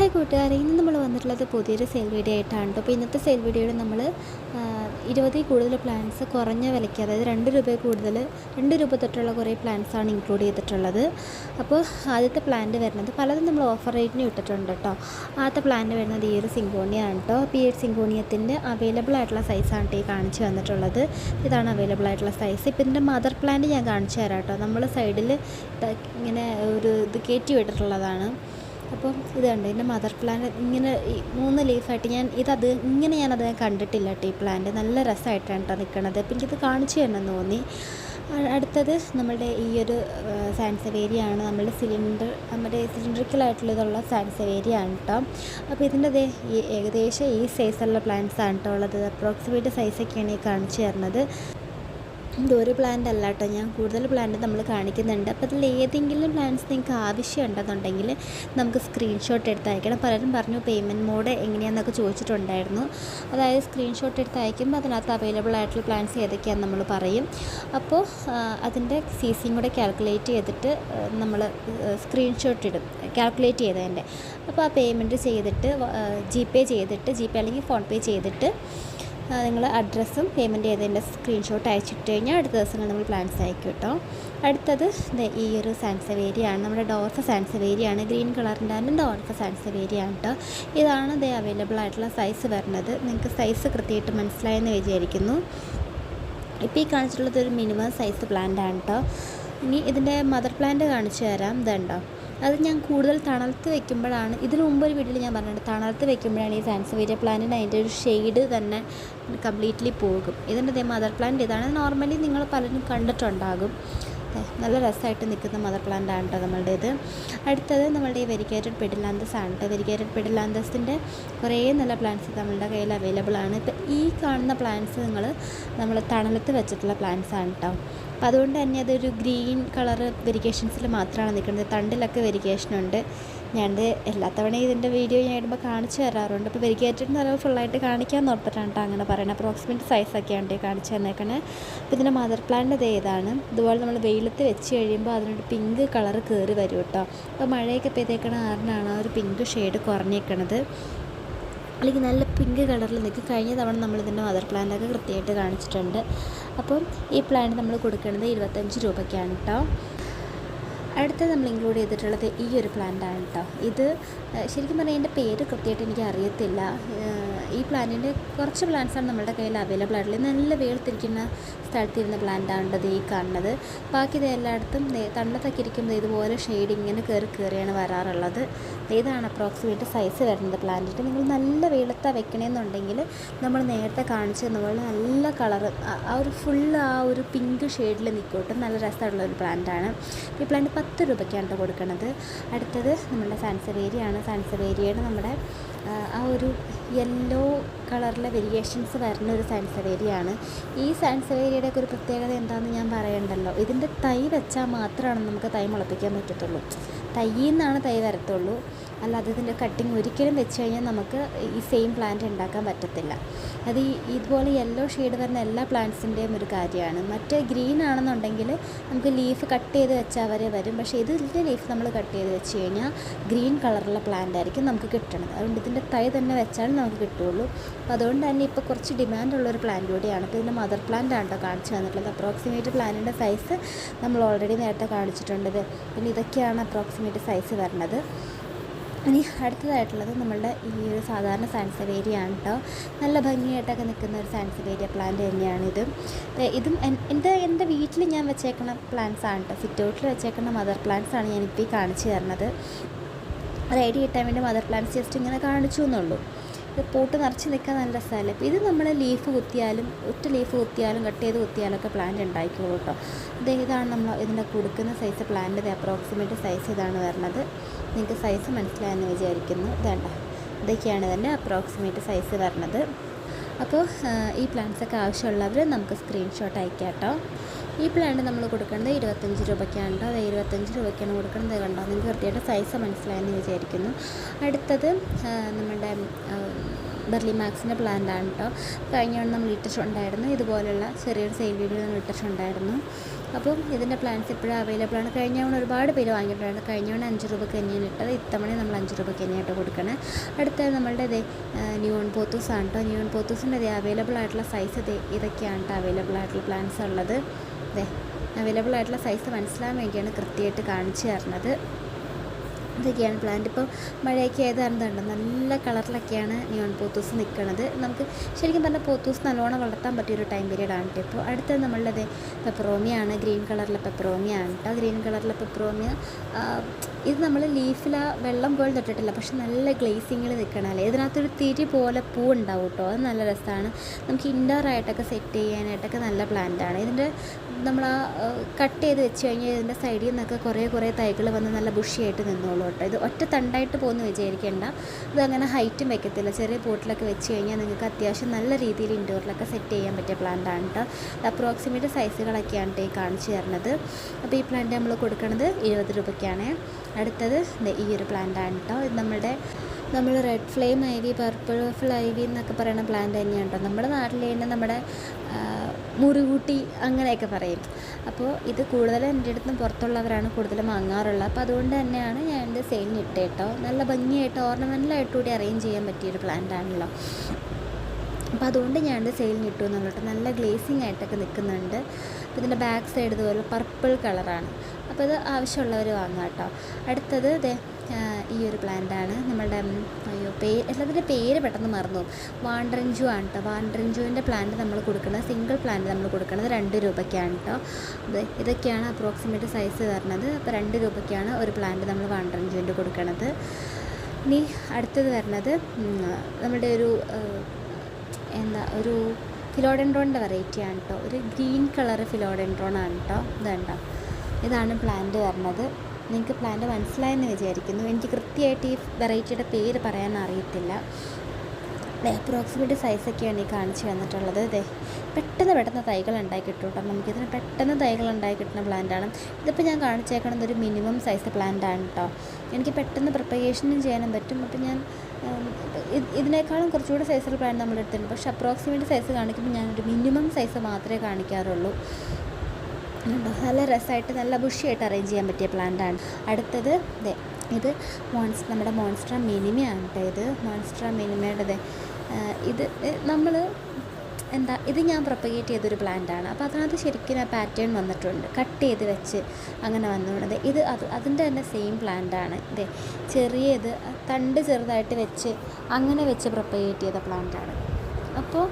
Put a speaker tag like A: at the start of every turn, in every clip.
A: Hi കൂട്ടുകാരെ ഇന്ന് നമ്മൾ വന്നിട്ടുള്ളത് പുതിയൊരു സെയിൽ വീഡിയോ ആയിട്ടാണ് കേട്ടോ. അപ്പോൾ ഇന്നത്തെ സെയിൽ വീഡിയോയിൽ നമ്മൾ ഇരുപതിൽ കൂടുതൽ പ്ലാൻസ് കുറഞ്ഞ വിലയ്ക്ക് അതായത് രണ്ട് രൂപ കൂടുതൽ രണ്ട് രൂപ തൊട്ടുള്ള കുറേ പ്ലാൻസ് ആണ് ഇൻക്ലൂഡ് ചെയ്തിട്ടുള്ളത്. അപ്പോൾ ആദ്യത്തെ പ്ലാന്റ് വരുന്നത് പലതും നമ്മൾ ഓഫർ റേറ്റിന് ഇട്ടിട്ടുണ്ട് കേട്ടോ. ആദ്യത്തെ പ്ലാന്റ് വരുന്നത് ഈ ഒരു സിങ്കോണിയാണ് കേട്ടോ. അപ്പോൾ ഈ ഒരു സിങ്കോണിയത്തിന്റെ അവൈലബിൾ ആയിട്ടുള്ള സൈസാണ് കേട്ടോ ഈ കാണിച്ചു വന്നിട്ടുള്ളത് ഇതാണ് അവൈലബിൾ ആയിട്ടുള്ള സൈസ് ഇപ്പോൾ ഇതിന്റെ മദർ പ്ലാന്റ് ഞാൻ കാണിച്ചു തരാം കേട്ടോ. നമ്മൾ സൈഡിൽ ഇങ്ങനെ ഒരു ഇത് കയറ്റി വിട്ടിട്ടുള്ളതാണ്. അപ്പം ഇത് കണ്ടു എന്റെ മദർ പ്ലാന്റ് ഇങ്ങനെ മൂന്ന് ലീഫായിട്ട് ഞാൻ ഇതത് ഇങ്ങനെ ഞാനത് കണ്ടിട്ടില്ല കേട്ടോ ഈ പ്ലാന്റ് നല്ല രസമായിട്ടാണ് കേട്ടോ നിൽക്കണത് അപ്പം എനിക്കിത് കാണിച്ചു തരണം തോന്നി. അടുത്തത് നമ്മളുടെ ഈ ഒരു സാൻസവേരിയാണ്. നമ്മുടെ സിലിണ്ടർ നമ്മുടെ സിലിണ്ടറിക്കലായിട്ടുള്ളതുള്ള സാൻസവേരിയാണ് കേട്ടോ അപ്പോൾ ഇതിന്റെ ഏകദേശം ഈ സൈസുള്ള പ്ലാന്റ്സ് ആണ് കേട്ടോ ഉള്ളത്. അപ്രോക്സിമേറ്റ് സൈസൊക്കെയാണ് ഈ കാണിച്ചു തരുന്നത് ഇത് ഒരു പ്ലാന്റ് അല്ല കേട്ടോ. ഞാൻ കൂടുതൽ പ്ലാന്റ് നമ്മൾ കാണിക്കുന്നുണ്ട്. അപ്പോൾ അതിൽ ഏതെങ്കിലും പ്ലാന്റ്സ് നിങ്ങൾക്ക് ആവശ്യമുണ്ടെന്നുണ്ടെങ്കിൽ നമുക്ക് സ്ക്രീൻഷോട്ട് എടുത്ത് അയക്കണം. പലരും പറഞ്ഞു പേയ്മെന്റ് മോഡ് എങ്ങനെയാണെന്നൊക്കെ ചോദിച്ചിട്ടുണ്ടായിരുന്നു. അതായത് സ്ക്രീൻഷോട്ട് എടുത്ത് അയക്കുമ്പോൾ അതിനകത്ത് അവൈലബിൾ ആയിട്ടുള്ള പ്ലാന്റ്സ് ഏതൊക്കെയാണെന്ന് നമ്മൾ പറയും. അപ്പോൾ അതിന്റെ സി സിയും കൂടെ കാൽക്കുലേറ്റ് ചെയ്തിട്ട് നമ്മൾ സ്ക്രീൻഷോട്ട് ഇടും. കാൽക്കുലേറ്റ് ചെയ്തതിന്റെ അപ്പോൾ ആ പേയ്മെന്റ് ചെയ്തിട്ട് ജി പേ ചെയ്തിട്ട് ജി പേ അല്ലെങ്കിൽ ഫോൺ പേ ചെയ്തിട്ട് നിങ്ങൾ അഡ്രസ്സും പേയ്മെന്റ് ചെയ്തതിന്റെ സ്ക്രീൻഷോട്ട് അയച്ചിട്ട് കഴിഞ്ഞാൽ അടുത്ത ദിവസങ്ങൾ നമ്മൾ പ്ലാൻസ് അയക്കും കേട്ടോ അടുത്തത് ഈ ഒരു സാൻസവേരിയാണ് നമ്മുടെ ഡോർഫ് സാൻസവേരിയാണ് ഗ്രീൻ കളറിന്റെ തന്നെ ഡോർഫ് സാൻസവേരിയാണ് കേട്ടോ ഇതാണ് ഇത് അവൈലബിൾ ആയിട്ടുള്ള സൈസ് വരുന്നത്. നിങ്ങൾക്ക് സൈസ് കൃത്യമായിട്ട് മനസ്സിലായെന്ന് വിചാരിക്കുന്നു. ഇപ്പോൾ ഈ കാണിച്ചിട്ടുള്ളത് ഒരു മിനിമം സൈസ് പ്ലാന്റ് ആണ് കേട്ടോ ഇനി ഇതിന്റെ മദർ പ്ലാന്റ് കാണിച്ചു തരാം. ഇതുണ്ടോ? അത് ഞാൻ കൂടുതൽ തണലത്ത് വെക്കുമ്പോഴാണ്. ഇതിനു മുമ്പ് ഒരു വീട്ടിൽ ഞാൻ പറഞ്ഞിട്ടുണ്ട് തണലത്ത് വെക്കുമ്പോഴാണ് ഈ സാൻസവേരിയ പ്ലാന്റിന്റെ അതിന്റെ ഒരു ഷെയ്ഡ് തന്നെ കംപ്ലീറ്റ്ലി പോകും. ഇതിന്റെ ഇതേ മദർ പ്ലാന്റ് ഇതാണ്. നോർമലി നിങ്ങൾ പലരും കണ്ടിട്ടുണ്ടാകും. നല്ല രസമായിട്ട് നിൽക്കുന്ന മദർ പ്ലാന്റ് ആണ് കേട്ടോ നമ്മളുടെ ഇത്. അടുത്തത് നമ്മളുടെ ഈ വെരിക്കേറ്റഡ് പെഡിലാന്തസ് ആണ് കേട്ടോ വെരിക്കേറ്റഡ് പെഡിലാന്തസിന്റെ കുറേ നല്ല പ്ലാന്റ്സ് നമ്മളുടെ കയ്യിൽ അവൈലബിൾ ആണ്. ഇപ്പം ഈ കാണുന്ന പ്ലാന്റ്സ് നിങ്ങൾ നമ്മൾ തണലത്ത് വെച്ചിട്ടുള്ള പ്ലാന്റ്സ് ആണ് കേട്ടോ അപ്പം അതുകൊണ്ട് തന്നെ അതൊരു ഗ്രീൻ കളർ വെരിക്കേഷൻസിൽ മാത്രമാണ് നിൽക്കുന്നത്. തണ്ടിലൊക്കെ വെരിക്കേഷൻ ഉണ്ട്. ഞാനിത് എല്ലാ തവണയും ഇതിന്റെ വീഡിയോ ഞാൻ ഇടുമ്പോൾ കാണിച്ചു തരാറുണ്ട്. അപ്പോൾ വെരിക്കേറ്റഡ് എന്ന് പറയുമ്പോൾ ഫുള്ളായിട്ട് കാണിക്കാൻ ഓർത്തിട്ടാണ് അങ്ങനെ പറയുന്നത്. അപ്രോക്സിമേറ്റ് സൈസൊക്കെയാണ് കാണിച്ചു തന്നേക്കണേ. അപ്പോൾ ഇതിന്റെ മദർ പ്ലാന്റ് അത് ഏതാണ് ഇതുപോലെ നമ്മൾ വെയിലത്ത് വെച്ച് കഴിയുമ്പോൾ അതിനൊരു പിങ്ക് കളർ കയറി വരും കേട്ടോ അപ്പോൾ മഴയൊക്കെ പെയ്തേക്കണ കാരണമാണ് ആ ഒരു പിങ്ക് ഷെയ്ഡ് കുറഞ്ഞേക്കണത്. അല്ലെങ്കിൽ നല്ല പിങ്ക് കളറിൽ നിൽക്കും. കഴിഞ്ഞ തവണ നമ്മൾ ഇതിന്റെ മദർ പ്ലാന്റൊക്കെ കൃത്യമായിട്ട് കാണിച്ചിട്ടുണ്ട്. അപ്പം ഈ പ്ലാന്റ് നമ്മൾ കൊടുക്കുന്നത് ഇരുപത്തഞ്ച് രൂപയ്ക്കാണ് കേട്ടോ അടുത്ത നമ്മൾ ഇൻക്ലൂഡ് ചെയ്തിട്ടുള്ളത് ഈ ഒരു പ്ലാന്റാണ് കേട്ടോ ഇത് ശരിക്കും പറഞ്ഞാൽ ഇതിന്റെ പേര് കൃത്യമായിട്ട് എനിക്ക് അറിയത്തില്ല. ഈ പ്ലാന്റിന്റെ കുറച്ച് പ്ലാന്റ്സാണ് നമ്മുടെ കയ്യിൽ അവൈലബിൾ ആയിട്ടുള്ളത്. നല്ല വേർതിരിക്കുന്ന സ്ഥലത്തിരുന്ന പ്ലാന്റ് ആണ് ഇത് ഈ കാണുന്നത്. ബാക്കി ഇത് എല്ലായിടത്തും തണ്ടത്തൊക്കെ ഇരിക്കുമ്പോൾ ഇതുപോലെ ഷെയ്ഡ് ഇങ്ങനെ കയറി കയറിയാണ് വരാറുള്ളത്. ഇതാണ് അപ്രോക്സിമേറ്റ് സൈസ് വരുന്നത് പ്ലാന്റിന്റെ നിങ്ങൾ നല്ല വെളുത്ത വെക്കണമെന്നുണ്ടെങ്കിൽ നമ്മൾ നേരത്തെ കാണിച്ച് പോലെ നല്ല കളർ ആ ഒരു ഫുൾ ആ ഒരു പിങ്ക് ഷെയ്ഡിൽ നിൽക്കോട്ടെ നല്ല രസമുള്ള ഒരു പ്ലാന്റാണ് ഈ പ്ലാന്റ് പത്ത് രൂപയ്ക്കാണ് കൊടുക്കുന്നത് അടുത്തത് നമ്മുടെ സാൻസവേരിയാണ് സാൻസവേരിയയുടെ നമ്മുടെ ആ ഒരു യെല്ലോ കളറിലെ വേരിയേഷൻസ് വരുന്ന ഒരു സാൻസവേരിയാണ് ഈ സാൻസവേരിയുടെ ഒക്കെ ഒരു പ്രത്യേകത എന്താണെന്ന് ഞാൻ പറയണ്ടല്ലോ. ഇതിന്റെ തൈ വെച്ചാൽ മാത്രമാണ് നമുക്ക് തൈ മുളപ്പിക്കാൻ പറ്റത്തുള്ളൂ. തൈയിൽ നിന്നാണ് തൈ വരത്തുള്ളൂ. അല്ലാതെ ഇതിന്റെ കട്ടിങ് ഒരിക്കലും വെച്ച് കഴിഞ്ഞാൽ നമുക്ക് ഈ സെയിം പ്ലാന്റ് ഉണ്ടാക്കാൻ പറ്റത്തില്ല. അത് ഈ ഇതുപോലെ യെല്ലോ ഷെയ്ഡ് വരുന്ന എല്ലാ പ്ലാന്റ്സിന്റെയും ഒരു കാര്യമാണ്. മറ്റേ ഗ്രീൻ ആണെന്നുണ്ടെങ്കിൽ നമുക്ക് ലീഫ് കട്ട് ചെയ്ത് വെച്ചാൽ വരെ വരും. പക്ഷേ ഇതിന്റെ ലീഫ് നമ്മൾ കട്ട് ചെയ്ത് വെച്ച് കഴിഞ്ഞാൽ ഗ്രീൻ കളറുള്ള പ്ലാന്റ് ആയിരിക്കും നമുക്ക് കിട്ടണത്. അതുകൊണ്ട് ഇതിന്റെ തൈ തന്നെ വെച്ചാൽ നമുക്ക് കിട്ടുള്ളൂ അപ്പോൾ അതുകൊണ്ട് തന്നെ ഇപ്പോൾ കുറച്ച് ഡിമാൻഡുള്ള ഒരു പ്ലാന്റ് കൂടിയാണ്. അപ്പോൾ ഇതിന്റെ മദർ പ്ലാന്റ് ആണ് കേട്ടോ കാണിച്ചു തന്നിട്ടുള്ളത്. അപ്രോക്സിമേറ്റ് പ്ലാന്റിന്റെ സൈസ് നമ്മൾ ഓൾറെഡി നേരത്തെ കാണിച്ചിട്ടുണ്ട്. പിന്നെ ഇതൊക്കെയാണ് അപ്രോക്സിമേറ്റ് സൈസ് വരുന്നത്. ഇനി അടുത്തതായിട്ടുള്ളത് നമ്മളുടെ ഈ ഒരു സാധാരണ സാൻസവേരിയാണ് കേട്ടോ നല്ല ഭംഗിയായിട്ടൊക്കെ നിൽക്കുന്ന ഒരു സാൻസവേരിയ പ്ലാന്റ് തന്നെയാണ് ഇത് ഇതും എന്റെ എന്റെ വീട്ടിൽ ഞാൻ വെച്ചേക്കുന്ന പ്ലാന്റ്സ് ആണ് കേട്ടോ സിറ്റ് ഔട്ടിൽ വെച്ചേക്കുന്ന മദർ പ്ലാന്റ്സ് ആണ് ഞാനിപ്പോൾ ഈ കാണിച്ചു തരുന്നത് റെഡി കിട്ടാൻ വേണ്ടി മദർ പ്ലാന്റ്സ് ജസ്റ്റ് ഇങ്ങനെ കാണിച്ചു എന്നുള്ളൂ ഇത് പോട്ട് നിറച്ച് നിൽക്കാൻ നല്ല അപ്പോൾ ഇത് നമ്മൾ ലീഫ് കുത്തിയാലും ഒറ്റ ലീഫ് കുത്തിയാലും കട്ട് ചെയ്ത് കുത്തിയാലൊക്കെ പ്ലാന്റ് ഉണ്ടായിക്കോളൂ കേട്ടോ ഇത് ഇതാണ് നമ്മൾ ഇതിന്റെ കൊടുക്കുന്ന സൈസ് പ്ലാന്റ് അപ്രോക്സിമേറ്റ് സൈസ് ഇതാണ് വരുന്നത് നിങ്ങൾക്ക് സൈസ് മനസ്സിലായെന്ന് വിചാരിക്കുന്നു. ഇതേണ്ട. ഇതൊക്കെയാണ് ഇതിന്റെ അപ്രോക്സിമേറ്റ് സൈസ് വരുന്നത് അപ്പോൾ ഈ പ്ലാന്റ്സൊക്കെ ആവശ്യമുള്ളവർ നമുക്ക് സ്ക്രീൻഷോട്ട് അയക്കാം കേട്ടോ ഈ പ്ലാന്റ് നമ്മൾ കൊടുക്കേണ്ടത് ഇരുപത്തഞ്ച് രൂപയ്ക്കാണ് കേട്ടോ അത് ഇരുപത്തഞ്ച് രൂപയ്ക്കാണ് കൊടുക്കേണ്ടത് കണ്ടോ? നിങ്ങൾക്ക് കൃത്യമായിട്ട് സൈസ് മനസ്സിലായെന്ന് വിചാരിക്കുന്നു. അടുത്തത് നമ്മുടെ ബെർലി മാക്സിന്റെ പ്ലാന്റ് ആണ് കേട്ടോ കഴിഞ്ഞ നമ്മൾ ഇട്ടിട്ടുണ്ടായിരുന്നു ഇതുപോലുള്ള ചെറിയൊരു സെയിൽ വീഡിയോ നമ്മൾ ഇട്ടിട്ടുണ്ടായിരുന്നു അപ്പം ഇതിന്റെ പ്ലാൻസ് ഇപ്പോഴും അവൈലബിൾ ആണ്. കഴിഞ്ഞ തവണ ഒരുപാട് പേര് വാങ്ങിയിട്ടുണ്ട് കഴിഞ്ഞ തവണ അഞ്ച് രൂപയ്ക്ക് തന്നെയാണ് ഇട്ടത്. ഇത്തവണ നമ്മൾ അഞ്ച് രൂപയ്ക്ക് തന്നെയായിട്ട് കൊടുക്കണേ. അടുത്ത നമ്മളുടെ ഇതേ ന്യൂൺ പോത്തൂസ് ആണ് കേട്ടോ ന്യൂൺ പോത്തൂസിന്റെ അതേ അവൈലബിൾ ആയിട്ടുള്ള സൈസ് ഇതേ ഇതൊക്കെയാണ് കേട്ടോ അവൈലബിൾ ആയിട്ടുള്ള പ്ലാൻസ് ഉള്ളത്. അവൈലബിൾ ആയിട്ടുള്ള സൈസ് മനസ്സിലാകാൻ വേണ്ടിയാണ് കൃത്യമായിട്ട് കാണിച്ചു തരുന്നത്. ഇതൊക്കെയാണ് പ്ലാന്റ് ഇപ്പോൾ മഴയൊക്കെ ആയത് കാരണം നല്ല കളറിലൊക്കെയാണ് നിയോൺ പോത്തൂസ് നിൽക്കുന്നത് നമുക്ക് ശരിക്കും പറഞ്ഞാൽ പോത്തൂസ് നല്ലോണം വളർത്താൻ പറ്റിയൊരു ടൈം പീരീഡാണ് കേട്ടോ ഇപ്പോൾ അടുത്തത് നമ്മളുടെ പെപ്പറോമിയാണ് ഗ്രീൻ കളറിലെ പെപ്പറോമിയാണ് കേട്ടോ ഗ്രീൻ കളറിലെ പെപ്പറോമിയ ഇത് നമ്മൾ ലീഫിൽ ആ വെള്ളം പോലെ തൊട്ടിട്ടില്ല പക്ഷെ നല്ല ഗ്ലേസിങ്ങിൽ നിൽക്കണമല്ലേ ഇതിനകത്തൊരു തിരി പോലെ പൂ ഉണ്ടാവും കേട്ടോ അത് നല്ല രസമാണ് നമുക്ക് ഇൻഡോർ ആയിട്ടൊക്കെ സെറ്റ് ചെയ്യാനായിട്ടൊക്കെ നല്ല പ്ലാന്റാണ് ഇതിന്റെ നമ്മൾ ആ കട്ട് ചെയ്ത് വെച്ച് കഴിഞ്ഞാൽ ഇതിന്റെ സൈഡിൽ നിന്നൊക്കെ കുറേ കുറേ തൈകൾ വന്ന് നല്ല ബുഷിയായിട്ട് നിന്നോളൂ കേട്ടോ ഇത് ഒറ്റ തണ്ടായിട്ട് പോകുന്നു വിചാരിക്കേണ്ട. അങ്ങനെ ഹൈറ്റും വെക്കത്തില്ല. ചെറിയ പോട്ടിലൊക്കെ വെച്ച് കഴിഞ്ഞാൽ നിങ്ങൾക്ക് അത്യാവശ്യം നല്ല രീതിയിൽ ഇൻഡോറിലൊക്കെ സെറ്റ് ചെയ്യാൻ പറ്റിയ പ്ലാന്റാണ് കേട്ടോ അപ്രോക്സിമേറ്റ് സൈസുകളൊക്കെയാണ് ഈ കാണിച്ചു തരുന്നത്. അപ്പോൾ ഈ പ്ലാന്റ് നമ്മൾ കൊടുക്കുന്നത് എഴുപത് രൂപയ്ക്കാണ്. അടുത്തത് ഈ ഒരു പ്ലാന്റാണ് കേട്ടോ ഇത് നമ്മുടെ നമ്മൾ red flame ivy purple fill ivy എന്നൊക്കെ പറയുന്ന പ്ലാന്റ് തന്നെയാണ് കേട്ടോ നമ്മുടെ തന്നെ നമ്മുടെ മുറികൂട്ടി അങ്ങനെയൊക്കെ പറയും. അപ്പോൾ ഇത് കൂടുതലും എന്റെ അടുത്തും പുറത്തുള്ളവരാണ് കൂടുതലും വാങ്ങാറുള്ളത്. അപ്പോൾ അതുകൊണ്ട് തന്നെയാണ് ഞാൻ എന്റെ സെയിലിന് ഇട്ടേ കേട്ടോ നല്ല ഭംഗിയായിട്ട് ഓർണമെന്റലായിട്ട് കൂടി അറേഞ്ച് ചെയ്യാൻ പറ്റിയൊരു പ്ലാന്റ് ആണല്ലോ. അപ്പോൾ അതുകൊണ്ട് ഞാൻ എന്റെ സെയിലിന് ഇട്ടു എന്നുള്ളത് നല്ല ഗ്ലേസിങ് ആയിട്ടൊക്കെ നിൽക്കുന്നുണ്ട്. അപ്പോൾ ഇതിന്റെ ബാക്ക് സൈഡ് ഇതുപോലെ പർപ്പിൾ കളറാണ് അപ്പോൾ ഇത് ആവശ്യമുള്ളവർ വാങ്ങാം കേട്ടോ അടുത്തത് ഇതേ ഈ ഒരു പ്ലാന്റാണ്. നമ്മളുടെ അയ്യോ പേ എല്ലാത്തിന്റെ പേര് പെട്ടെന്ന് മറന്നു വാണ്ടറിഞ്ചു ആണ് കേട്ടോ വാണ്ടറിഞ്ചുവിന്റെ പ്ലാന്റ് നമ്മൾ കൊടുക്കുന്നത് സിംഗിൾ പ്ലാന്റ് നമ്മൾ കൊടുക്കുന്നത് രണ്ട് രൂപയ്ക്കാണ് കേട്ടോ ഇത് ഇതൊക്കെയാണ് അപ്രോക്സിമേറ്റ് സൈസ് വരുന്നത് അപ്പോൾ രണ്ട് രൂപയ്ക്കാണ് ഒരു പ്ലാന്റ് നമ്മൾ വാണ്ടറിഞ്ചുവിന്റെ കൊടുക്കുന്നത് ഇനി അടുത്തത് വരുന്നത് നമ്മുടെ ഒരു എന്താ ഒരു ഫിലോഡെൻഡ്രോണിന്റെ വെറൈറ്റിയാണ് കേട്ടോ ഒരു ഗ്രീൻ കളർ ഫിലോഡെൻഡ്രോൺ ആണ് കേട്ടോ ഇതുണ്ടോ ഇതാണ് പ്ലാന്റ് വരുന്നത് നിങ്ങൾക്ക് പ്ലാന്റ് മനസ്സിലായെന്ന് വിചാരിക്കുന്നു. എനിക്ക് കൃത്യമായിട്ട് ഈ വെറൈറ്റിയുടെ പേര് പറയാൻ അറിയത്തില്ല. അപ്രോക്സിമേറ്റ് സൈസൊക്കെയാണ് ഈ കാണിച്ച് തന്നിട്ടുള്ളത്. ഇതേ പെട്ടെന്ന് പെട്ടെന്ന് തൈകൾ ഉണ്ടാക്കി കിട്ടും. കേട്ടോ നമുക്കിതിന് പെട്ടെന്ന് തൈകൾ ഉണ്ടാക്കി കിട്ടുന്ന പ്ലാന്റാണ് ഇതിപ്പോൾ ഞാൻ കാണിച്ചേക്കണത് ഒരു മിനിമം സൈസ് പ്ലാന്റാണ് കേട്ടോ എനിക്ക് പെട്ടെന്ന് പ്രിപ്പറേഷനും ചെയ്യാനും പറ്റും. അപ്പോൾ ഞാൻ ഇതിനേക്കാളും കുറച്ചുകൂടെ സൈസുള്ള പ്ലാന്റ് നമ്മൾ എടുത്തിട്ടുണ്ട് പക്ഷേ അപ്രോക്സിമേറ്റ് സൈസ് കാണിക്കുമ്പോൾ ഞാനൊരു മിനിമം സൈസ് മാത്രമേ കാണിക്കാറുള്ളൂ. നല്ല രസമായിട്ട് നല്ല ബുഷിയായിട്ട് അറേഞ്ച് ചെയ്യാൻ പറ്റിയ പ്ലാന്റാണ് അടുത്തത് ദേ ഇത് മോൺസ് നമ്മുടെ മോൺസ്ട്ര മിനിമയാണ് കേട്ടോ ഇത്. മോൺസ്ട്ര മിനിമയുടെ ഇത് നമ്മൾ എന്താ ഇത് ഞാൻ പ്രൊപ്പഗേറ്റ് ചെയ്തൊരു പ്ലാന്റാണ് അപ്പോൾ അതിനകത്ത് ശരിക്കും ആ പാറ്റേൺ വന്നിട്ടുണ്ട്. കട്ട് ചെയ്ത് വെച്ച് അങ്ങനെ വന്നിട്ടുണ്ട് ഇത് അത് അതിന്റെ തന്നെ സെയിം പ്ലാന്റാണ് ഇതേ ചെറിയത് തണ്ട് ചെറുതായിട്ട് വെച്ച് അങ്ങനെ വെച്ച് പ്രൊപ്പഗേറ്റ് ചെയ്ത പ്ലാന്റാണ് അപ്പോൾ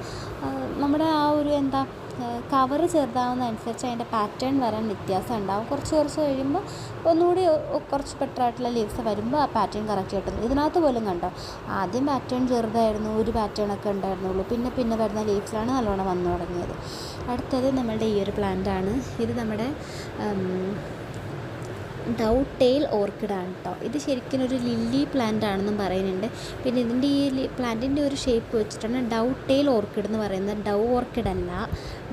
A: നമ്മുടെ ആ ഒരു എന്താ കവർ ചെറുതാവുന്നതനുസരിച്ച് അതിന്റെ പാറ്റേൺ വരാൻ വ്യത്യാസം ഉണ്ടാവും കുറച്ച് കുറച്ച് കഴിയുമ്പോൾ ഒന്നുകൂടി കുറച്ച് ബെറ്റർ ആയിട്ടുള്ള ലീവ്സ് വരുമ്പോൾ ആ പാറ്റേൺ കറക്റ്റ് കിട്ടുന്നു ഇതിനകത്ത് പോലും കണ്ടോ? ആദ്യം പാറ്റേൺ ചെറുതായിരുന്നു ഒരു പാറ്റേൺ ഒക്കെ ഉണ്ടായിരുന്നുള്ളൂ. പിന്നെ പിന്നെ വരുന്ന ലീവ്സിലാണ് നല്ലോണം വന്നു തുടങ്ങിയത്. അടുത്തത് നമ്മളുടെ ഈ ഒരു പ്ലാന്റ് ആണ്. ഇത് നമ്മുടെ ഡൗ ടെയിൽ ഓർക്കിഡാണ് കേട്ടോ ഇത് ശരിക്കും ഒരു ലില്ലി പ്ലാന്റ് ആണെന്നും പറയുന്നുണ്ട്. പിന്നെ ഇതിന്റെ ഈ പ്ലാന്റിന്റെ ഒരു ഷേപ്പ് വെച്ചിട്ടാണ് ഡൗ ടെയിൽ ഓർക്കിഡ് എന്ന് പറയുന്നത്. ഡൗ ഓർക്കിഡ് അല്ല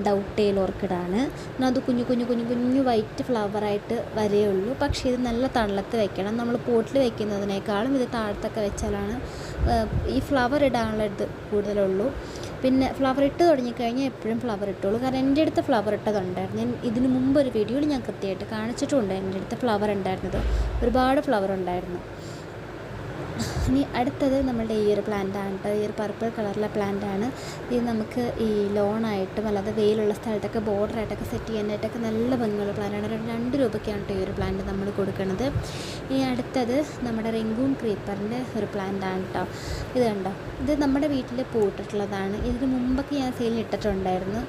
A: ഡൗ ടെയിൽ ഓർക്കിഡാണ്. എന്നാൽ അത് കുഞ്ഞു കുഞ്ഞു കുഞ്ഞു കുഞ്ഞു വൈറ്റ് ഫ്ലവറായിട്ട് വരെയുള്ളൂ. പക്ഷേ ഇത് നല്ല തണലത്ത് വെക്കണം. നമ്മൾ പോട്ടിൽ വെക്കുന്നതിനേക്കാളും ഇത് താഴത്തൊക്കെ വെച്ചാലാണ് ഈ ഫ്ലവർ ഇടാനുള്ള ഇത് കൂടുതലുള്ളൂ. പിന്നെ ഫ്ലവർ ഇട്ട് തുടങ്ങിക്കഴിഞ്ഞാൽ എപ്പോഴും ഫ്ലവർ ഇട്ടോളൂ. കാരണം എന്റെ അടുത്ത് ഫ്ലവർ ഇട്ടതുണ്ടായിരുന്നു ഞാൻ ഇതിന് മുമ്പ് ഒരു വീഡിയോയിൽ ഞാൻ കൃത്യമായിട്ട് കാണിച്ചിട്ടുണ്ട് എന്റെ അടുത്ത് ഫ്ലവർ ഉണ്ടായിരുന്നത്. ഒരുപാട് ഫ്ലവർ ഉണ്ടായിരുന്നു. ഇനി അടുത്തത് നമ്മളുടെ ഈ ഒരു പ്ലാന്റ് ആണ് കേട്ടോ ഈ ഒരു പർപ്പിൾ കളറിലെ പ്ലാന്റ് ആണ്. ഇത് നമുക്ക് ഈ ലോണായിട്ടും അല്ലാതെ വെയിലുള്ള സ്ഥലത്തൊക്കെ ബോർഡറായിട്ടൊക്കെ സെറ്റ് ചെയ്യാനായിട്ടൊക്കെ നല്ല ഭംഗിയുള്ള പ്ലാന്റാണ് രണ്ട് രൂപയ്ക്കാണ് ഈ ഒരു പ്ലാന്റ് നമ്മൾ കൊടുക്കുന്നത് ഇനി അടുത്തത് നമ്മുടെ റിങ്കൂൺ ക്രീപ്പറിന്റെ ഒരു പ്ലാന്റ് ആണ് കേട്ടോ ഇത് കണ്ടോ? ഇത് നമ്മുടെ വീട്ടിൽ പൂട്ടിട്ടുള്ളതാണ്. ഇതിന് മുമ്പൊക്കെ ഞാൻ സെയിലിൽ ഇട്ടിട്ടുണ്ടായിരുന്നു.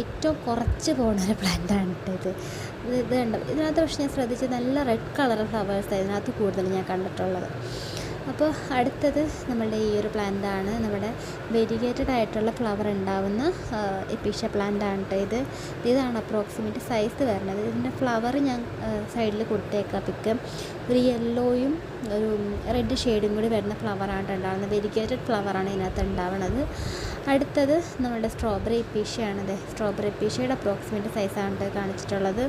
A: ഏറ്റവും കുറച്ച് പോകുന്ന ഒരു പ്ലാന്റ് ആണ് കേട്ടോ ഇത്. ഇത് കണ്ടോ ഇതിനകത്ത് പക്ഷേ ഞാൻ ശ്രദ്ധിച്ചത് നല്ല റെഡ് കളർ ഫ്ലവേഴ്സ് ഇതിനകത്ത് കൂടുതൽ ഞാൻ കണ്ടിട്ടുള്ളത്. അപ്പോൾ അടുത്തത് നമ്മളുടെ ഈ ഒരു പ്ലാന്റാണ് നമ്മുടെ വെരിഗേറ്റഡ് ആയിട്ടുള്ള ഫ്ലവർ ഉണ്ടാവുന്ന എപ്പീഷ്യ പ്ലാന്റ് ആണ് കേട്ടോ ഇത്. ഇതാണ് അപ്രോക്സിമേറ്റ് സൈസ് വരുന്നത്. ഇതിന്റെ ഫ്ലവർ ഞാൻ സൈഡിൽ കൊടുത്തേക്കാം. പിക്ക് ഒരു യെല്ലോയും ഒരു റെഡ് ഷെയ്ഡും കൂടി വരുന്ന ഫ്ലവറാണ് ഉണ്ടാവുന്നത്. വെരിഗേറ്റഡ് ഫ്ലവറാണ് ഇതിനകത്ത് ഉണ്ടാവുന്നത് അടുത്തത് നമ്മുടെ സ്ട്രോബെറി എപ്പീഷയാണത് സ്ട്രോബെറി എപ്പീഷ്യയുടെ അപ്രോക്സിമേറ്റ് സൈസാണ് ട്ടോ കാണിച്ചിട്ടുള്ളത്.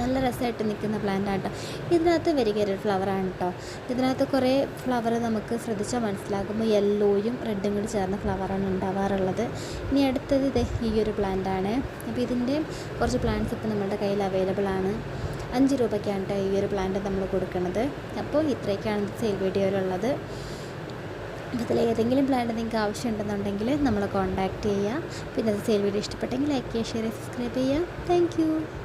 A: നല്ല രസമായിട്ട് നിൽക്കുന്ന പ്ലാന്റ് ആണ് കേട്ടോ ഇതിനകത്ത് വെരിഗേറ്റഡ് ഫ്ലവറാണ് കേട്ടോ ഇതിനകത്ത് കുറേ ഫ്ലവർ നമുക്ക് ശ്രദ്ധിച്ചാൽ മനസ്സിലാകുമ്പോൾ യെല്ലോയും റെഡും കൂടി ചേർന്ന ഫ്ലവറാണ് ഉണ്ടാവാറുള്ളത്. ഇനി അടുത്തത് ഇത് ഈ ഒരു പ്ലാന്റ് ആണ്. അപ്പോൾ ഇതിന്റെ കുറച്ച് പ്ലാന്റ്സ് ഇപ്പോൾ നമ്മുടെ കയ്യിൽ അവൈലബിൾ ആണ്. അഞ്ച് രൂപയ്ക്കാണ് കേട്ടോ ഈ ഒരു പ്ലാന്റ് നമ്മൾ കൊടുക്കുന്നത് അപ്പോൾ ഇത്രയൊക്കെയാണ് സെയിൽ വീഡിയോയിലുള്ളത് ഇതിൽ ഏതെങ്കിലും പ്ലാന്റ് നിങ്ങൾക്ക് ആവശ്യമുണ്ടെന്നുണ്ടെങ്കിൽ നമ്മളെ കോൺടാക്റ്റ് ചെയ്യുക പിന്നെ അത് സെയിൽ വീഡിയോ ഇഷ്ടപ്പെട്ടെങ്കിൽ ലൈക്ക് ചെയ്യുക ഷെയർ സബ്സ്ക്രൈബ് ചെയ്യുക. താങ്ക്